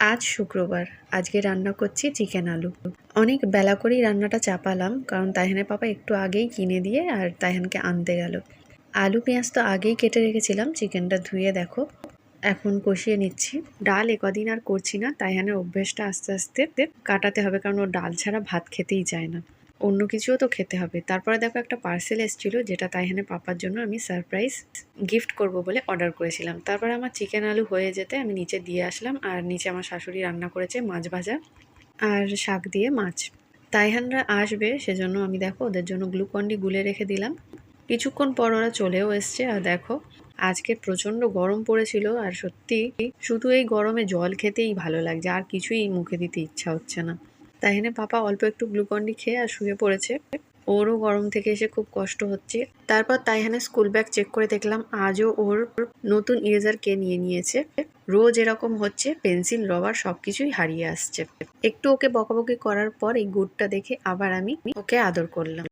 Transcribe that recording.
আজ শুক্রবার। আজকে রান্না করছি চিকেন আলু। অনেক বেলা করেই রান্নাটা চাপালাম, কারণ তাইহানের পাপা একটু আগেই কিনে দিয়ে আর তাইহানকে আনতে গেল। আলু, পেঁয়াজ তো আগেই কেটে রেখেছিলাম, চিকেনটা ধুয়ে দেখো। এখন কষিয়ে নিচ্ছি। ডাল একদিন আর করছি না, তাইহানের অভ্যেসটা আস্তে আস্তে কাটাতে হবে, কারণ ও ডাল ছাড়া ভাত খেতেই চায় না। অন্য কিছুও তো খেতে হবে। তারপরে দেখো একটা পার্সেল এসেছিল যেটা তাইহানের পাপার জন্য আমি সারপ্রাইজ গিফট করব বলে অর্ডার করেছিলাম। তারপরে আমার চিকেন আলু হয়ে যেতে আমি নিচে দিয়ে আসলাম আর নিচে আমার শাশুড়ি রান্না করেছে মাছ ভাজা আর শাক দিয়ে মাছ। তাইহানরা আসবে সেজন্য আমি দেখো ওদের জন্য গ্লুকন্ডি গুলে রেখে দিলাম। কিছুক্ষণ পর ওরা চলেও এসছে আর দেখো আজকে প্রচণ্ড গরম পড়েছিল আর সত্যি শুধু এই গরমে জল খেতেই ভালো লাগছে, আর কিছুই মুখে দিতে ইচ্ছা হচ্ছে না। তাইহানে পাপা অল্প একটু গ্লুকন্ডি খেয়ে আর শুয়ে পড়েছে। ওরও গরম থেকে এসে খুব কষ্ট হচ্ছে। তারপর তাইহানের স্কুল ব্যাগ চেক করে দেখলাম, আজও ওর নতুন ইরেজার কে নিয়ে নিয়েছে। রোজ এরকম হচ্ছে, পেন্সিল, রবার সবকিছুই হারিয়ে আসছে। একটু ওকে বকাবকি করার পর এই গুড়টা দেখে আবার আমি ওকে আদর করলাম।